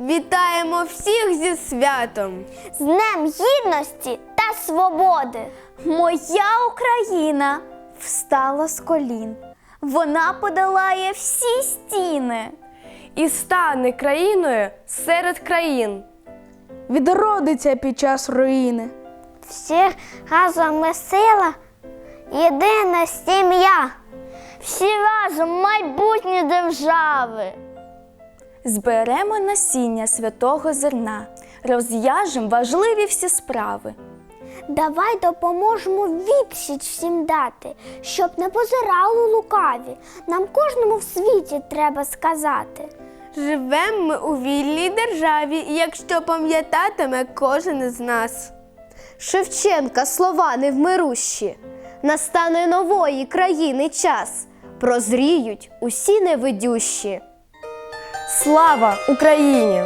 Вітаємо всіх зі святом! з Днем Гідності та Свободи. Моя Україна встала з колін. Вона подолає всі стіни. І стане країною серед країн. Відродиться під час руїни. Всіх разом ми сила, єдина сім'я. Всі разом майбутні держави. Зберемо насіння святого зерна, розв'яжемо важливі всі справи. Давай допоможемо відсіч всім дати, щоб не позирали лукаві. Нам кожному в світі треба сказати. Живемо ми у вільній державі, якщо пам'ятатиме кожен із нас. Шевченка слова невмирущі. Настане нової країни час. Прозріють усі невидющі. Слава Україні!